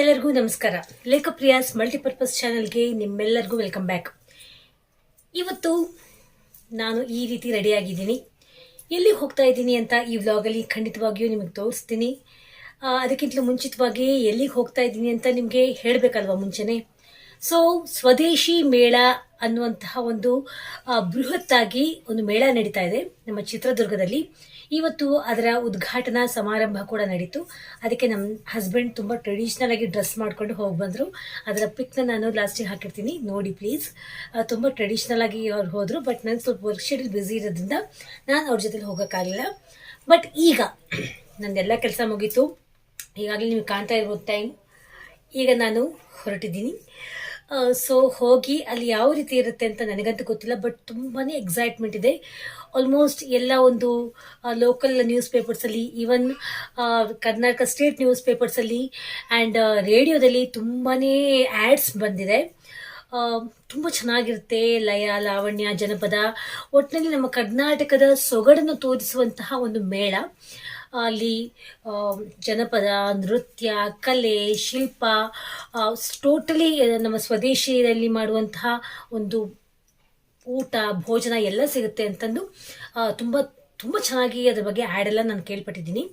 ಎಲ್ಲರಿಗೂ ನಮಸ್ಕಾರ. ಲೇಖಪ್ರಿಯಾಸ್ ಮಲ್ಟಿಪರ್ಪಸ್ ಚಾನಲ್ಗೆ ನಿಮ್ಮೆಲ್ಲರಿಗೂ ವೆಲ್ಕಮ್ ಬ್ಯಾಕ್. ಇವತ್ತು ನಾನು ಈ ರೀತಿ ರೆಡಿಯಾಗಿದ್ದೀನಿ. ಎಲ್ಲಿ ಹೋಗ್ತಾ ಇದ್ದೀನಿ ಅಂತ ಈ ವ್ಲಾಗಲ್ಲಿ ಖಂಡಿತವಾಗಿಯೂ ನಿಮಗೆ ತೋರಿಸ್ತೀನಿ. ಅದಕ್ಕಿಂತಲೂ ಮುಂಚಿತವಾಗಿ ಎಲ್ಲಿಗೆ ಹೋಗ್ತಾ ಇದ್ದೀನಿ ಅಂತ ನಿಮಗೆ ಹೇಳಬೇಕಲ್ವಾ ಮುಂಚೆನೆ? ಸೊ ಸ್ವದೇಶಿ ಮೇಳ ಅನ್ನುವಂತಹ ಒಂದು ಬೃಹತ್ತಾಗಿ ಒಂದು ಮೇಳ ನಡೀತಾ ಇದೆ ನಮ್ಮ ಚಿತ್ರದುರ್ಗದಲ್ಲಿ. ಇವತ್ತು ಅದರ ಉದ್ಘಾಟನಾ ಸಮಾರಂಭ ಕೂಡ ನಡೀತು. ಅದಕ್ಕೆ ನಮ್ಮ ಹಸ್ಬೆಂಡ್ ತುಂಬ ಟ್ರೆಡಿಷನಲ್ ಆಗಿ ಡ್ರೆಸ್ ಮಾಡ್ಕೊಂಡು ಹೋಗಿ ಬಂದರು. ಅದರ ಪಿಕ್ನ ನಾನು ಲಾಸ್ಟಿಗೆ ಹಾಕಿರ್ತೀನಿ. ನೋಡಿ ಪ್ಲೀಸ್ ತುಂಬ ಟ್ರೆಡಿಷ್ನಲ್ ಆಗಿ ಅವ್ರು ಹೋದರು. ಬಟ್ ನಾನು ಸ್ವಲ್ಪ ವರ್ಕ್ ಶೆಡ್ಯೂಲ್ ಬ್ಯುಸಿ ಇರೋದ್ರಿಂದ ನಾನು ಅವ್ರ ಜೊತೆಲಿ ಹೋಗೋಕ್ಕಾಗಲಿಲ್ಲ ಬಟ್ ಈಗ ನಂದೆಲ್ಲ ಕೆಲಸ ಮುಗೀತು. ಈಗಾಗಲೇ ನೀವು ಕಾಣ್ತಾ ಇರ್ಬೋದು ಟೈಮ್ ಈಗ ನಾನು ಹೊರಟಿದ್ದೀನಿ. ಸೊ ಹೋಗಿ ಅಲ್ಲಿ ಯಾವ ರೀತಿ ಇರುತ್ತೆ ಅಂತ ನನಗಂತೂ ಗೊತ್ತಿಲ್ಲ ಬಟ್ ತುಂಬಾ ಎಕ್ಸೈಟ್ಮೆಂಟ್ ಇದೆ. ಆಲ್ಮೋಸ್ಟ್ ಎಲ್ಲ ಒಂದು ಲೋಕಲ್ ನ್ಯೂಸ್ ಪೇಪರ್ಸಲ್ಲಿ ಈವನ್ ಕರ್ನಾಟಕ ಸ್ಟೇಟ್ ನ್ಯೂಸ್ ಪೇಪರ್ಸಲ್ಲಿ ಆ್ಯಂಡ್ ರೇಡಿಯೋದಲ್ಲಿ ತುಂಬಾ ಆ್ಯಡ್ಸ್ ಬಂದಿದೆ. ತುಂಬ ಚೆನ್ನಾಗಿರುತ್ತೆ ಲಯ, ಲಾವಣ್ಯ, ಜನಪದ. ಒಟ್ಟಿನಲ್ಲಿ ನಮ್ಮ ಕರ್ನಾಟಕದ ಸೊಗಡನ್ನು ತೋರಿಸುವಂತಹ ಒಂದು ಮೇಳ. ಅಲ್ಲಿ ಜನಪದ, ನೃತ್ಯ, ಕಲೆ, ಶಿಲ್ಪ ಟೋಟಲಿ ನಮ್ಮ ಸ್ವದೇಶಿಯಲ್ಲಿ ಮಾಡುವಂತಹ ಒಂದು ಊಟ, ಭೋಜನ ಎಲ್ಲ ಸಿಗುತ್ತೆ ಅಂತಂದು ತುಂಬ ತುಂಬ ಚೆನ್ನಾಗಿ ಅದ್ರ ಬಗ್ಗೆ ಆ್ಯಡೆಲ್ಲ ನಾನು ಕೇಳ್ಪಟ್ಟಿದ್ದೀನಿ.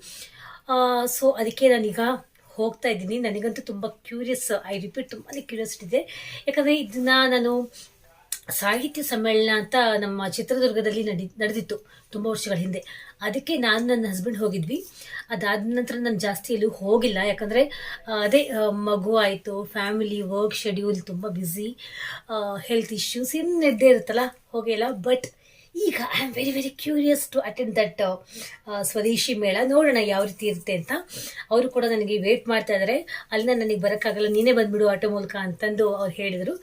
ಸೊ ಅದಕ್ಕೆ ನಾನೀಗ ಹೋಗ್ತಾ ಇದ್ದೀನಿ. ನನಗಂತೂ ತುಂಬ ಕ್ಯೂರಿಯಸ್ ಐ ರಿಪೀಟ್ ತುಂಬಾ ಕ್ಯೂರಿಯಾಸಿಟಿ ಇದೆ. ಯಾಕಂದರೆ ಇದನ್ನ ನಾನು ಸಾಹಿತ್ಯ ಸಮ್ಮೇಳನ ಅಂತ ನಮ್ಮ ಚಿತ್ರದುರ್ಗದಲ್ಲಿ ನಡಿ, ನಡೆದಿತ್ತು ತುಂಬ ವರ್ಷಗಳ ಹಿಂದೆ. ಅದಕ್ಕೆ ನಾನು ನನ್ನ ಹಸ್ಬೆಂಡ್ ಹೋಗಿದ್ವಿ. ಅದಾದ ನಂತರ ನಾನು ಜಾಸ್ತಿ ಎಲ್ಲೂ ಹೋಗಿಲ್ಲ. ಯಾಕಂದರೆ ಅದೇ ಮಗು ಆಯಿತು ಫ್ಯಾಮಿಲಿ ವರ್ಕ್ ಶೆಡ್ಯೂಲ್ ತುಂಬ ಬ್ಯುಸಿ ಹೆಲ್ತ್ ಇಶ್ಯೂಸ್ ಇನ್ನೆದ್ದೇ ಇರುತ್ತಲ್ಲ ಹೋಗಿಲ್ಲ ಬಟ್ ಈಗ I am very very curious to attend that Swadeshi Mela ನೋಡೋಣ ಯಾವ ರೀತಿ ಇರುತ್ತೆ ಅಂತ. ಅವರು ಕೂಡ ನನಗೆ ವೇಟ್ ಮಾಡ್ತಾ ಇದ್ದಾರೆ ಅಲ್ಲಿಂದ ನನಗೆ ಬರೋಕ್ಕಾಗಲ್ಲ. ನೀನೇ ಬಂದ್ಬಿಡು ಆಟೋ ಮೂಲಕ ಅಂತಂದು ಅವ್ರು ಹೇಳಿದರು.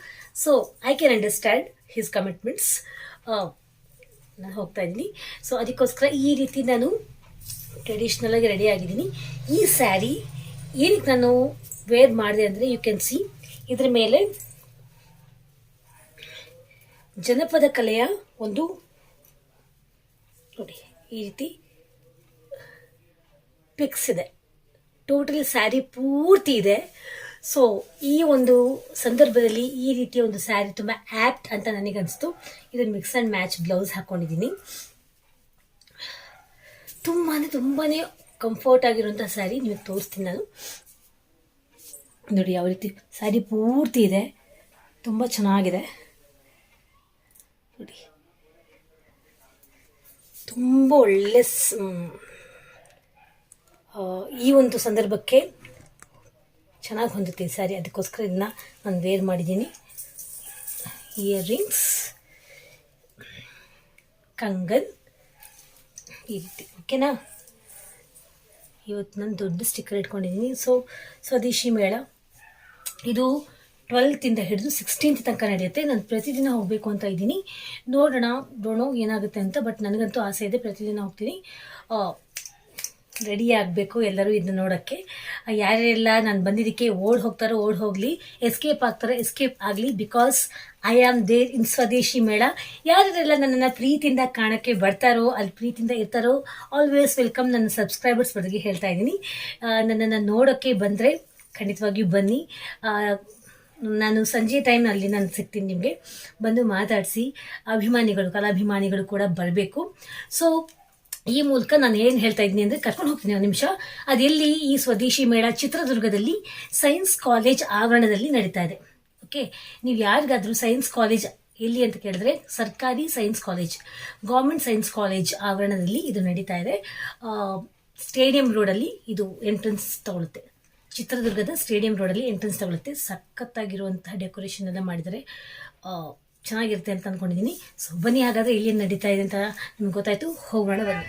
So I can understand his commitments ನಾನು ಹೋಗ್ತಾ ಇದ್ದೀನಿ. ಸೊ ಅದಕ್ಕೋಸ್ಕರ ಈ ರೀತಿ ನಾನು ಟ್ರೆಡಿಷ್ನಲ್ ಆಗಿ ರೆಡಿ ಆಗಿದ್ದೀನಿ. ಈ ಸ್ಯಾರಿ ಏನಕ್ಕೆ ನಾನು ವೇರ್ ಮಾಡಿದೆ ಅಂದರೆ ಯು ಕ್ಯಾನ್ ಸಿ ಇದರ ಮೇಲೆ ಜನಪದ ಕಲೆಯ ಒಂದು ನೋಡಿ, ಈ ರೀತಿ ಪಿಕ್ಸ್ ಇದೆ. ಟೋಟಲ್ ಸ್ಯಾರಿ ಪೂರ್ತಿ ಇದೆ. ಸೊ ಈ ಒಂದು ಸಂದರ್ಭದಲ್ಲಿ ಈ ರೀತಿಯ ಒಂದು ಸ್ಯಾರಿ ತುಂಬ ಆ್ಯಪ್ಟ್ ಅಂತ ನನಗನ್ನಿಸ್ತು ಇದನ್ನು ಮಿಕ್ಸ್ ಆ್ಯಂಡ್ ಮ್ಯಾಚ್ ಬ್ಲೌಸ್ ಹಾಕ್ಕೊಂಡಿದ್ದೀನಿ ತುಂಬಾ ತುಂಬಾ ಕಂಫರ್ಟ್ ಆಗಿರುವಂಥ ಸ್ಯಾರಿ ನಿಮಗೆ ತೋರಿಸ್ತೀನಿ ನಾನು. ನೋಡಿ, ಯಾವ ರೀತಿ ಸ್ಯಾರಿ ಪೂರ್ತಿ ಇದೆ. ತುಂಬ ಚೆನ್ನಾಗಿದೆ. ನೋಡಿ. ತುಂಬ ಒಳ್ಳೆ ಈ ಒಂದು ಸಂದರ್ಭಕ್ಕೆ ಚೆನ್ನಾಗಿ ಹೊಂದುತ್ತೆ ಈ ಸ್ಯಾರಿ ಅದಕ್ಕೋಸ್ಕರ ಇದನ್ನ ನಾನು ವೇರ್ ಮಾಡಿದ್ದೀನಿ. ಇಯರ್ ರಿಂಗ್ಸ್ ಕಂಗನ್, ಈ ರೀತಿ. ಓಕೆನಾ ಇವತ್ತು ನಾನು ದೊಡ್ಡ ಸ್ಟಿಕ್ಕರ್ ಇಟ್ಕೊಂಡಿದ್ದೀನಿ. ಸೊ ಸ್ವದೇಶಿ ಮೇಳ. ಇದು ಟ್ವೆಲ್ತಿಂದ ಹಿಡಿದು ಸಿಕ್ಸ್ಟೀನ್ತ್ ತನಕ ನಡೆಯುತ್ತೆ. ನಾನು ಪ್ರತಿದಿನ ಹೋಗಬೇಕು ಅಂತ ಇದ್ದೀನಿ. ನೋಡೋಣ ಡೋಣೋ ಏನಾಗುತ್ತೆ ಅಂತ ಬಟ್ ನನಗಂತೂ ಆಸೆ ಇದೆ ಪ್ರತಿದಿನ ಹೋಗ್ತೀನಿ. ರೆಡಿ ಆಗಬೇಕು ಎಲ್ಲರೂ ಇದನ್ನ ನೋಡೋಕ್ಕೆ. ಯಾರೆಲ್ಲ ನಾನು ಬಂದಿದ್ದಕ್ಕೆ ಓಡ್ ಹೋಗ್ತಾರೋ, ಓಡ್ ಹೋಗಲಿ ಎಸ್ಕೇಪ್ ಆಗ್ತಾರೋ ಎಸ್ಕೇಪ್ ಆಗಲಿ because I am there in Swadeshi Mela ಯಾರೆಲ್ಲ ನನ್ನನ್ನು ಪ್ರೀತಿಯಿಂದ ಕಾಣೋಕ್ಕೆ ಬರ್ತಾರೋ, ಅಲ್ಲಿ ಪ್ರೀತಿಯಿಂದ ಇರ್ತಾರೋ ಆಲ್ವೇಸ್ ವೆಲ್ಕಮ್ ನನ್ನ ಸಬ್ಸ್ಕ್ರೈಬರ್ಸ್ ಬಗ್ಗೆ ಹೇಳ್ತಾ ಇದ್ದೀನಿ. ನನ್ನನ್ನು ನೋಡೋಕ್ಕೆ ಬಂದರೆ ಖಂಡಿತವಾಗಿಯೂ ಬನ್ನಿ. ನಾನು ಸಂಜೆ ಟೈಮ್ನಲ್ಲಿ ನಾನು ಸಿಗ್ತೀನಿ ನಿಮಗೆ. ಬಂದು ಮಾತಾಡಿಸಿ, ಅಭಿಮಾನಿಗಳು, ಕಲಾಭಿಮಾನಿಗಳು ಕೂಡ ಬರಬೇಕು. ಸೊ ಈ ಮೂಲಕ ನಾನು ಏನು ಹೇಳ್ತಾ ಇದ್ದೀನಿ ಅಂದರೆ ಕರ್ಕೊಂಡು ಹೋಗ್ತೀನಿ ಒಂದು ನಿಮಿಷ. ಅದೆಲ್ಲಿ ಈ ಸ್ವದೇಶಿ ಮೇಳ ಚಿತ್ರದುರ್ಗದಲ್ಲಿ ಸೈನ್ಸ್ ಕಾಲೇಜ್ ಆವರಣದಲ್ಲಿ ನಡೀತಾ ಇದೆ. ಓಕೆ ನೀವು ಯಾರಿಗಾದರೂ ಸೈನ್ಸ್ ಕಾಲೇಜ್ ಎಲ್ಲಿ ಅಂತ ಕೇಳಿದ್ರೆ ಸರ್ಕಾರಿ science college government science college ಆವರಣದಲ್ಲಿ ಇದು ನಡೀತಾ ಇದೆ. ಸ್ಟೇಡಿಯಂ ರೋಡಲ್ಲಿ ಇದು ಎಂಟ್ರೆನ್ಸ್ ತಗೊಳುತ್ತೆ. ಚಿತ್ರದುರ್ಗದ ಸ್ಟೇಡಿಯಂ ರೋಡಲ್ಲಿ ಎಂಟ್ರೆನ್ಸ್ ತಗೊಳುತ್ತೆ. ಸಖತ್ತಾಗಿರುವಂತಹ ಡೆಕೋರೇಷನ್ ಎಲ್ಲ ಮಾಡಿದರೆ ಚೆನ್ನಾಗಿರುತ್ತೆ ಅಂತ ಅಂದ್ಕೊಂಡಿದ್ದೀನಿ ಸೊ ಬನ್ನಿ ಹಾಗಾದರೆ ಇಲ್ಲಿ ನಡೀತಾ ಇದೆ ಅಂತ ನಿಮ್ಗೆ ಗೊತ್ತಾಯ್ತು. ಹೋಗೋಣ ಬನ್ನಿ.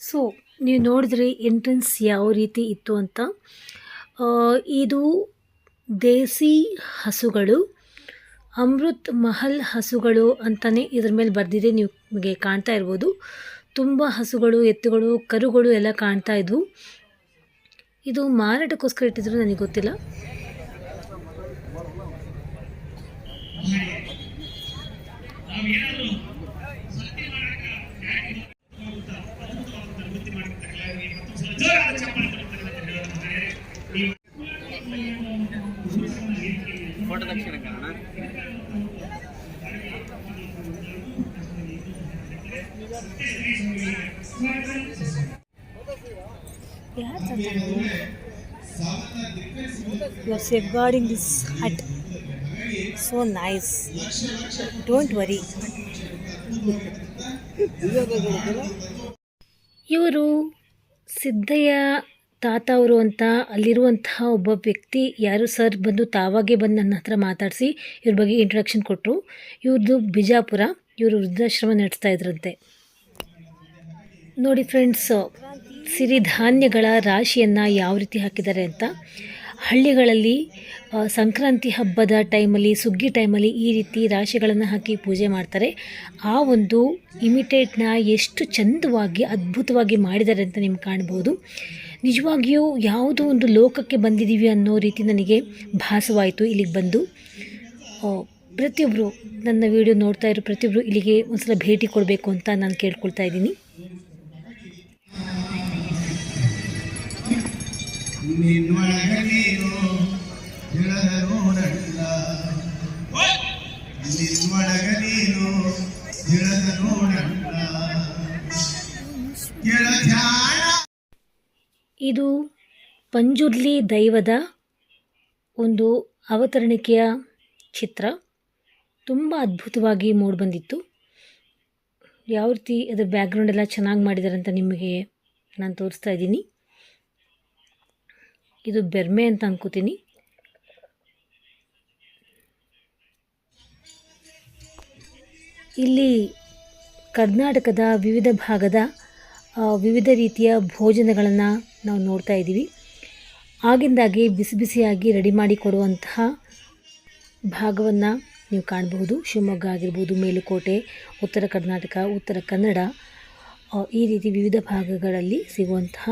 ಸೊ ನೀವು ನೋಡಿದ್ರೆ ಎಂಟ್ರೆನ್ಸ್ ಯಾವ ರೀತಿ ಇತ್ತು ಅಂತ. ಇದು ದೇಸಿ ಹಸುಗಳು, ಅಮೃತ್ ಮಹಲ್ ಹಸುಗಳು ಅಂತಲೇ ಇದ್ರ ಮೇಲೆ ಬರೆದಿದೆ ನಿಮಗೆ ಕಾಣ್ತಾ ಇರ್ಬೋದು. ತುಂಬ ಹಸುಗಳು, ಎತ್ತುಗಳು, ಕರುಗಳು ಎಲ್ಲ ಕಾಣ್ತಾ ಇದ್ವು. ಇದು ಮಾರಾಟಕ್ಕೋಸ್ಕರ ಇಟ್ಟಿದ್ರು ನನಗೆ ಗೊತ್ತಿಲ್ಲ. Are safeguarding this hut so nice don't worry ಇವರು ಸಿದ್ದಯ್ಯ ತಾತ ಅವರು ಅಂತ ಅಲ್ಲಿರುವಂತಹ ಒಬ್ಬ ವ್ಯಕ್ತಿ ಯಾರು ಸರ್ ಬಂದು ತಾವಾಗೆ ಬಂದು ನನ್ನ ಹತ್ರ ಮಾತಾಡಿಸಿ ಇವ್ರ ಬಗ್ಗೆ ಇಂಟ್ರಡಕ್ಷನ್ ಕೊಟ್ಟರು ಇವ್ರದ್ದು ಬಿಜಾಪುರ. ಇವರು ವೃದ್ಧಾಶ್ರಮ ನಡೆಸ್ತಾ ಇದ್ರಂತೆ. ನೋಡಿ ಫ್ರೆಂಡ್ಸ್ ಸಿರಿಧಾನ್ಯಗಳ ರಾಶಿಯನ್ನು ಯಾವ ರೀತಿ ಹಾಕಿದ್ದಾರೆ ಅಂತ? ಹಳ್ಳಿಗಳಲ್ಲಿ ಸಂಕ್ರಾಂತಿ ಹಬ್ಬದ ಟೈಮಲ್ಲಿ, ಸುಗ್ಗಿ ಟೈಮಲ್ಲಿ ಈ ರೀತಿ ರಾಶಿಗಳನ್ನು ಹಾಕಿ ಪೂಜೆ ಮಾಡ್ತಾರೆ. ಆ ಒಂದು ಇಮಿಟೇಟ್ನ ಎಷ್ಟು ಚಂದವಾಗಿ, ಅದ್ಭುತವಾಗಿ ಮಾಡಿದ್ದಾರೆ ಅಂತ ನಿಮ್ಗೆ ಕಾಣ್ಬೋದು. ನಿಜವಾಗಿಯೂ ಯಾವುದೋ ಒಂದು ಲೋಕಕ್ಕೆ ಬಂದಿದ್ದೀವಿ ಅನ್ನೋ ರೀತಿ ನನಗೆ ಭಾಸವಾಯಿತು ಇಲ್ಲಿಗೆ ಬಂದು. ಪ್ರತಿಯೊಬ್ಬರು ನನ್ನ ವಿಡಿಯೋ ನೋಡ್ತಾ ಇರೋ ಪ್ರತಿಯೊಬ್ಬರು ಇಲ್ಲಿಗೆ ಒಂದು ಸಲ ಭೇಟಿ ಕೊಡಬೇಕು ಅಂತ ನಾನು ಕೇಳ್ಕೊಳ್ತಾ ಇದ್ದೀನಿ. ನಿನ್ನೊಳಗ ನೀನು ನೀನು ಇದು ಪಂಜುರ್ಲಿ ದೈವದ ಒಂದು ಅವತರಣಿಕೆಯ ಚಿತ್ರ. ತುಂಬ ಅದ್ಭುತವಾಗಿ ಮೂಡಿಬಂದಿತ್ತು ಯಾವ ರೀತಿ ಅದರ ಬ್ಯಾಕ್ಗ್ರೌಂಡ್ ಎಲ್ಲ ಚೆನ್ನಾಗಿ ಮಾಡಿದ್ದಾರೆ ಅಂತ ನಿಮಗೆ ನಾನು ತೋರಿಸ್ತಾ ಇದ್ದೀನಿ. ಇದು ಬೆರ್ಮೆ ಅಂತ ಅನ್ಕೋತೀನಿ. ಇಲ್ಲಿ ಕರ್ನಾಟಕದ ವಿವಿಧ ಭಾಗದ ವಿವಿಧ ರೀತಿಯ ಭೋಜನಗಳನ್ನು ನಾವು ನೋಡ್ತಾ ಇದ್ದೀವಿ. ಆಗಿಂದಾಗೆ ಬಿಸಿ ಬಿಸಿಯಾಗಿ ರೆಡಿ ಮಾಡಿ ಕೊಡುವಂತಹ ಭಾಗವನ್ನು ನೀವು ಕಾಣಬಹುದು. ಶಿವಮೊಗ್ಗ ಆಗಿರ್ಬೋದು, ಮೇಲುಕೋಟೆ, ಉತ್ತರ ಕರ್ನಾಟಕ, ಉತ್ತರ ಕನ್ನಡ ಈ ರೀತಿ ವಿವಿಧ ಭಾಗಗಳಲ್ಲಿ ಸಿಗುವಂತಹ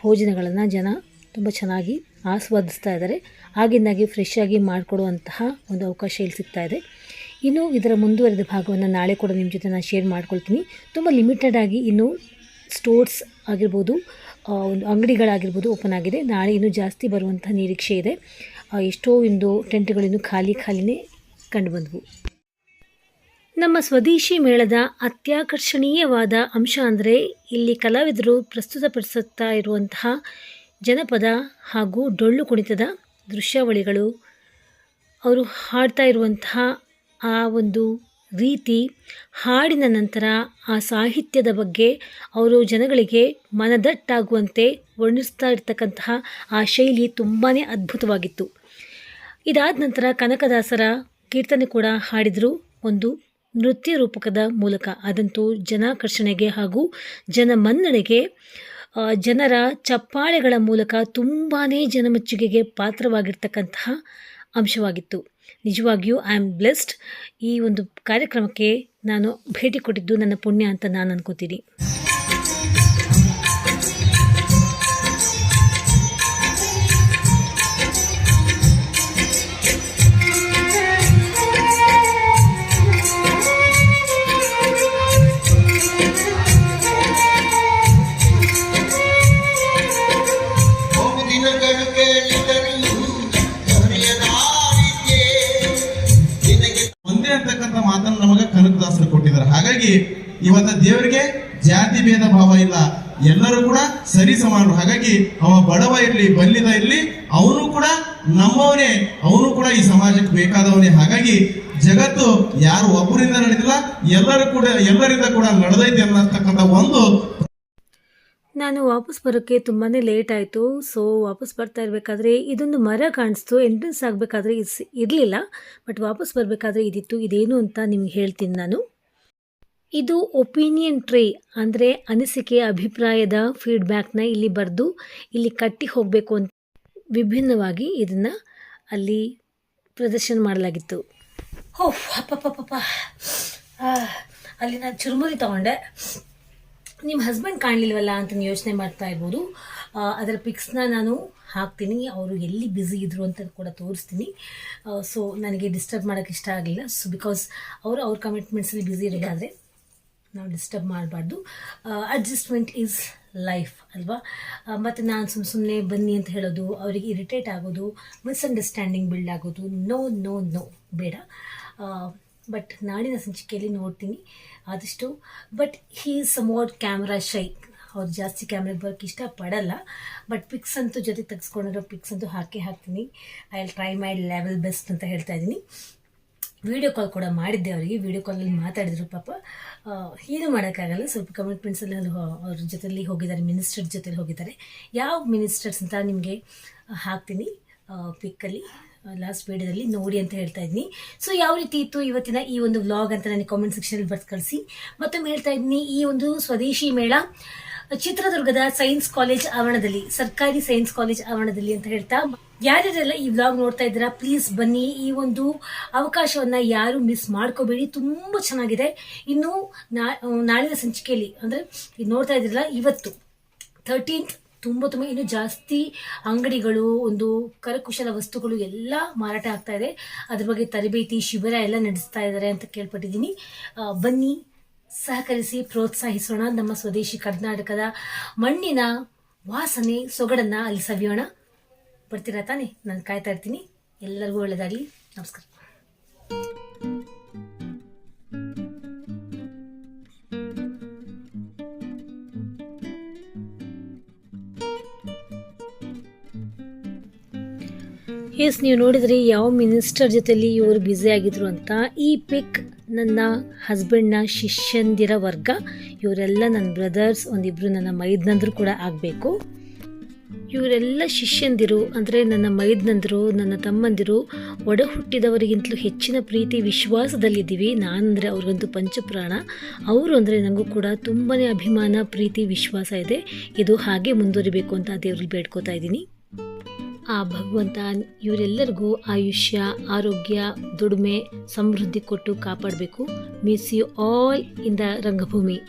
ಭೋಜನಗಳನ್ನು ಜನ ತುಂಬ ಚೆನ್ನಾಗಿ ಆಸ್ವಾದಿಸ್ತಾ ಇದ್ದಾರೆ. ಆಗಿಂದಾಗಿ ಫ್ರೆಶ್ ಆಗಿ ಮಾಡಿಕೊಡುವಂತಹ ಒಂದು ಅವಕಾಶ ಇಲ್ಲಿ ಸಿಗ್ತಾ ಇದೆ. ಇನ್ನು ಇದರ ಮುಂದುವರೆದ ಭಾಗವನ್ನು ನಾಳೆ ಕೂಡ ನಿಮ್ಮ ಜೊತೆ ನಾನು ಶೇರ್ ಮಾಡ್ಕೊಳ್ತೀನಿ. ತುಂಬ ಲಿಮಿಟೆಡ್ ಆಗಿ ಇನ್ನು ಸ್ಟೋರ್ಸ್ ಆಗಿರ್ಬೋದು ಒಂದು ಅಂಗಡಿಗಳಾಗಿರ್ಬೋದು ಓಪನ್ ಆಗಿದೆ. ನಾಳೆ ಇನ್ನೂ ಜಾಸ್ತಿ ಬರುವಂಥ ನಿರೀಕ್ಷೆ ಇದೆ. ಎಷ್ಟೋ ಇಂದು ಟೆಂಟ್ಗಳಿನ್ನೂ ಖಾಲಿ ಖಾಲಿನೇ ಕಂಡುಬಂದವು ನಮ್ಮ ಸ್ವದೇಶಿ ಮೇಳದ ಅತ್ಯಾಕರ್ಷಣೀಯವಾದ ಅಂಶ ಅಂದರೆ ಇಲ್ಲಿ ಕಲಾವಿದರು ಪ್ರಸ್ತುತಪಡಿಸುತ್ತಾ ಇರುವಂತಹ ಜನಪದ ಹಾಗೂ ಡೊಳ್ಳು ಕುಣಿತದ ದೃಶ್ಯಾವಳಿಗಳು. ಅವರು ಹಾಡ್ತಾ ಇರುವಂತಹ ಆ ಒಂದು ರೀತಿ ಹಾಡಿನ ನಂತರ ಆ ಸಾಹಿತ್ಯದ ಬಗ್ಗೆ ಅವರು ಜನಗಳಿಗೆ ಮನದಟ್ಟಾಗುವಂತೆ ವರ್ಣಿಸ್ತಾ ಇರ್ತಕ್ಕಂತಹ ಆ ಶೈಲಿ ತುಂಬಾ ಅದ್ಭುತವಾಗಿತ್ತು. ಇದಾದ ನಂತರ ಕನಕದಾಸರ ಕೀರ್ತನೆ ಕೂಡ ಹಾಡಿದರು ಒಂದು ನೃತ್ಯ ರೂಪಕದ ಮೂಲಕ. ಅದಂತೂ ಜನಾಕರ್ಷಣೆಗೆ ಹಾಗೂ ಜನಮನ್ನಣೆಗೆ ಜನರ ಚಪ್ಪಾಳೆಗಳ ಮೂಲಕ ತುಂಬಾ ಜನಮೆಚ್ಚುಗೆಗೆ ಪಾತ್ರವಾಗಿರ್ತಕ್ಕಂತಹ ಅಂಶವಾಗಿತ್ತು. ನಿಜವಾಗಿಯೂ ಐ ಆಮ್ ಬ್ಲೆಸ್ಡ್ ಈ ಒಂದು ಕಾರ್ಯಕ್ರಮಕ್ಕೆ ನಾನು ಭೇಟಿ ಕೊಟ್ಟಿದ್ದು ನನ್ನ ಪುಣ್ಯ ಅಂತ ನಾನು ಅನ್ಕೋತೀನಿ. ಮಾತನ್ನು ನಮಗೆ ಕನಕದಾಸರು ಕೊಟ್ಟಿದ್ದಾರೆ. ಹಾಗಾಗಿ ಇವತ್ತ ದೇವರಿಗೆ ಜಾತಿ ಭೇದ ಭಾವ ಇಲ್ಲ. ಎಲ್ಲರೂ ಕೂಡ ಸರಿ ಸಮಾನರು. ಹಾಗಾಗಿ ಅವ ಬಡವ ಇರಲಿ, ಬಲ್ಲಿದ ಇರಲಿ, ಅವನು ಕೂಡ ನಮ್ಮವನೇ, ಅವನು ಕೂಡ ಈ ಸಮಾಜಕ್ಕೆ ಬೇಕಾದವನೇ. ಹಾಗಾಗಿ ಜಗತ್ತು ಯಾರು ಒಬ್ಬರಿಂದ ನಡೆದಿಲ್ಲ, ಎಲ್ಲರೂ ಕೂಡ, ಎಲ್ಲರಿಂದ ಕೂಡ ನಡೆದೈತೆ ಅನ್ನತಕ್ಕಂಥ ಒಂದು ನಾನು ವಾಪಸ್ ಬರೋಕ್ಕೆ ತುಂಬಾ ಲೇಟ್ ಆಯಿತು. ಸೊ ವಾಪಸ್ ಬರ್ತಾ ಇರಬೇಕಾದ್ರೆ ಇದೊಂದು ಮರ ಕಾಣಿಸ್ತು. ಎಂಟ್ರೆನ್ಸ್ ಆಗಬೇಕಾದ್ರೆ ಇಸ್ ಇರಲಿಲ್ಲ. ಬಟ್ ವಾಪಸ್ ಬರಬೇಕಾದ್ರೆ ಇದಿತ್ತು. ಇದೇನು ಅಂತ ನಿಮ್ಗೆ ಹೇಳ್ತೀನಿ ನಾನು. ಇದು ಒಪಿನಿಯನ್ ಟ್ರೇ ಅಂದರೆ ಅನಿಸಿಕೆ, ಅಭಿಪ್ರಾಯದ ಫೀಡ್ಬ್ಯಾಕ್ನ ಇಲ್ಲಿ ಬರೆದು ಇಲ್ಲಿ ಕಟ್ಟಿ ಹೋಗಬೇಕು ಅಂತ ವಿಭಿನ್ನವಾಗಿ ಇದನ್ನು ಅಲ್ಲಿ ಪ್ರದರ್ಶನ ಮಾಡಲಾಗಿತ್ತು. ಓಹ್, ಅಪ್ಪ ಅಲ್ಲಿ ನಾನು ಚುರುಮುರಿ ತಗೊಂಡೆ. ನಿಮ್ಮ ಹಸ್ಬೆಂಡ್ ಕಾಣಲಿಲ್ವಲ್ಲ ಅಂತ ನೀವು ಯೋಚನೆ ಮಾಡ್ತಾ ಇರ್ಬೋದು. ಅದರ ಪಿಕ್ಸ್ನ ನಾನು ಹಾಕ್ತೀನಿ. ಅವರು ಎಲ್ಲಿ ಬ್ಯುಸಿ ಇದ್ರು ಅಂತ ಕೂಡ ತೋರಿಸ್ತೀನಿ. ಸೊ ನನಗೆ ಡಿಸ್ಟರ್ಬ್ ಮಾಡೋಕ್ಕೆ ಇಷ್ಟ ಆಗಲಿಲ್ಲ. ಸೊ ಬಿಕಾಸ್ ಅವರು ಅವ್ರ ಕಮಿಟ್ಮೆಂಟ್ಸಲ್ಲಿ ಬ್ಯುಸಿ ಇರಬೇಕಾದ್ರೆ ನಾವು ಡಿಸ್ಟರ್ಬ್ ಮಾಡಬಾರ್ದು. ಅಡ್ಜಸ್ಟ್ಮೆಂಟ್ ಈಸ್ ಲೈಫ್ ಅಲ್ವಾ? ಮತ್ತು ನಾನು ಸುಮ್ಮ ಸುಮ್ಮನೆ ಬನ್ನಿ ಅಂತ ಹೇಳೋದು, ಅವರಿಗೆ ಇರಿಟೇಟ್ ಆಗೋದು ಮಿಸ್ಅಂಡರ್ಸ್ಟ್ಯಾಂಡಿಂಗ್ ಬಿಲ್ಡ್ ಆಗೋದು ನೋ ನೋ ನೋ ಬೇಡ. ಬಟ್ ನಾಳಿನ ಸಂಚಿಕೆಯಲ್ಲಿ ನೋಡ್ತೀನಿ ಆದಷ್ಟು. But he somewhat camera shy ಅವ್ರು ಜಾಸ್ತಿ ಕ್ಯಾಮ್ರಾಗೆ ಬರೋಕ್ಕೆ ಇಷ್ಟಪಡಲ್ಲ. ಬಟ್ ಪಿಕ್ಸ್ ಅಂತೂ ಜೊತೆ ತೆಗೆಸ್ಕೊಂಡಿರೋ ಪಿಕ್ಸ್ ಅಂತೂ ಹಾಕೇ ಹಾಕ್ತೀನಿ. I will try my level best ಅಂತ ಹೇಳ್ತಾ ಇದ್ದೀನಿ. ವಿಡಿಯೋ ಕಾಲ್ ಕೂಡ ಮಾಡಿದ್ದೆ ಅವರಿಗೆ. ವಿಡಿಯೋ ಕಾಲಲ್ಲಿ ಮಾತಾಡಿದ್ರು ಪಾಪ. ಏನು ಮಾಡೋಕ್ಕಾಗಲ್ಲ. ಸ್ವಲ್ಪ ಕಮಿಟ್ಮೆಂಟ್ಸಲ್ಲಿ ಅಲ್ಲಿ ಅವ್ರ ಜೊತೆಲಿ ಹೋಗಿದ್ದಾರೆ. ಮಿನಿಸ್ಟರ್ ಜೊತೆಲಿ ಹೋಗಿದ್ದಾರೆ. ಯಾವ ಮಿನಿಸ್ಟರ್ಸ್ ಅಂತ ನಿಮಗೆ ಹಾಕ್ತೀನಿ ಪಿಕ್ಕಲ್ಲಿ ಲಾಸ್ಟ್ ವೀಡಿಯೋದಲ್ಲಿ ನೋಡಿ ಅಂತ ಹೇಳ್ತಾ ಇದ್ದೀನಿ ಸೊ ಯಾವ ರೀತಿ ಇತ್ತು ಇವತ್ತಿನ ಈ ಒಂದು ವ್ಲಾಗ್ ಅಂತ ನನಗೆ ಕಾಮೆಂಟ್ ಸೆಕ್ಷನಲ್ಲಿ ಬರ್ದು ಕಳಿಸಿ ಮತ್ತೊಮ್ಮೆ ಹೇಳ್ತಾ ಇದ್ದೀನಿ ಈ ಒಂದು ಸ್ವದೇಶಿ ಮೇಳ ಚಿತ್ರದುರ್ಗದ ಸೈನ್ಸ್ ಕಾಲೇಜ್ ಆವರಣದಲ್ಲಿ, ಸರ್ಕಾರಿ ಸೈನ್ಸ್ ಕಾಲೇಜ್ ಆವರಣದಲ್ಲಿ ಅಂತ ಹೇಳ್ತಾ. ಯಾರ್ಯಾರೆಲ್ಲ ಈ ವ್ಲಾಗ್ ನೋಡ್ತಾ ಇದ್ದೀರಾ ಪ್ಲೀಸ್ ಬನ್ನಿ. ಈ ಒಂದು ಅವಕಾಶವನ್ನ ಯಾರು ಮಿಸ್ ಮಾಡ್ಕೋಬೇಡಿ. ತುಂಬಾ ಚೆನ್ನಾಗಿದೆ. ಇನ್ನು ನಾಳಿನ ಸಂಚಿಕೆಯಲ್ಲಿ, ಅಂದ್ರೆ ನೋಡ್ತಾ ಇದ್ದೀರಲ್ಲ, ಇವತ್ತು ಥರ್ಟೀನ್ತ್ ತುಂಬ ತುಂಬ ಇನ್ನು ಜಾಸ್ತಿ ಅಂಗಡಿಗಳು, ಒಂದು ಕರಕುಶಲ ವಸ್ತುಗಳು ಎಲ್ಲ ಮಾರಾಟ ಆಗ್ತಾ ಇದೆ. ಅದ್ರ ಬಗ್ಗೆ ತರಬೇತಿ, ಶಿಬಿರ ಎಲ್ಲ ನಡೆಸ್ತಾ ಇದ್ದಾರೆ ಅಂತ ಕೇಳ್ಪಟ್ಟಿದ್ದೀನಿ. ಬನ್ನಿ, ಸಹಕರಿಸಿ, ಪ್ರೋತ್ಸಾಹಿಸೋಣ ನಮ್ಮ ಸ್ವದೇಶಿ ಕರ್ನಾಟಕದ ಮಣ್ಣಿನ ವಾಸನೆ ಸೊಗಡನ್ನ ಅಲ್ಲಿ ಸವಿಯೋಣ ಬರ್ತೀರಾ ತಾನೆ? ನಾನು ಕಾಯ್ತಾ ಇರ್ತೀನಿ. ಎಲ್ಲರಿಗೂ ಒಳ್ಳೆಯದಾಗಲಿ ನಮಸ್ಕಾರ. ಎಸ್ ನೀವು ನೋಡಿದ್ರಿ ಯಾವ ಮಿನಿಸ್ಟರ್ ಜೊತೆಲಿ ಇವರು ಬ್ಯುಸಿ ಆಗಿದ್ರು ಅಂತ. ಈ ಪಿಕ್ ನನ್ನ ಹಸ್ಬೆಂಡ್ನ ಶಿಷ್ಯಂದಿರ ವರ್ಗ. ಇವರೆಲ್ಲ ನನ್ನ ಬ್ರದರ್ಸ್ ಒಂದಿಬ್ಬರು ನನ್ನ ಮೈದ್ನಂದ್ರು ಕೂಡ ಆಗಬೇಕು. ಇವರೆಲ್ಲ ಶಿಷ್ಯಂದಿರು, ಅಂದರೆ ನನ್ನ ಮೈದ್ನಂದರು, ನನ್ನ ತಮ್ಮಂದಿರು ಒಡ ಹುಟ್ಟಿದವರಿಗಿಂತಲೂ ಹೆಚ್ಚಿನ ಪ್ರೀತಿ, ವಿಶ್ವಾಸದಲ್ಲಿದ್ದೀವಿ. ನಾನಂದರೆ ಅವ್ರಿಗಂತೂ ಪಂಚಪ್ರಾಣ. ಅವರು ಅಂದರೆ ನನಗೂ ಕೂಡ ತುಂಬಾ ಅಭಿಮಾನ, ಪ್ರೀತಿ, ವಿಶ್ವಾಸ ಇದೆ. ಇದು ಹಾಗೆ ಮುಂದುವರಿಬೇಕು ಅಂತ ದೇವ್ರಲ್ಲಿ ಬೇಡ್ಕೋತಾ ಇದ್ದೀನಿ. ಆ ಭಗವಂತ ಇವರೆಲ್ಲರಿಗೂ ಆಯುಷ್ಯ, ಆರೋಗ್ಯ, ದುಡಿಮೆ, ಸಮೃದ್ಧಿ ಕೊಟ್ಟು ಕಾಪಾಡಬೇಕು. Miss you all in the rangabhoomi